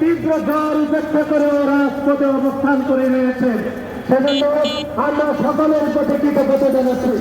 তীব্র ঝড় উপেক্ষা করেও রাজপথে অবস্থান করে রয়েছে সেজন্য আমরা সকলের প্রতি কৃতজ্ঞতা জানাচ্ছি।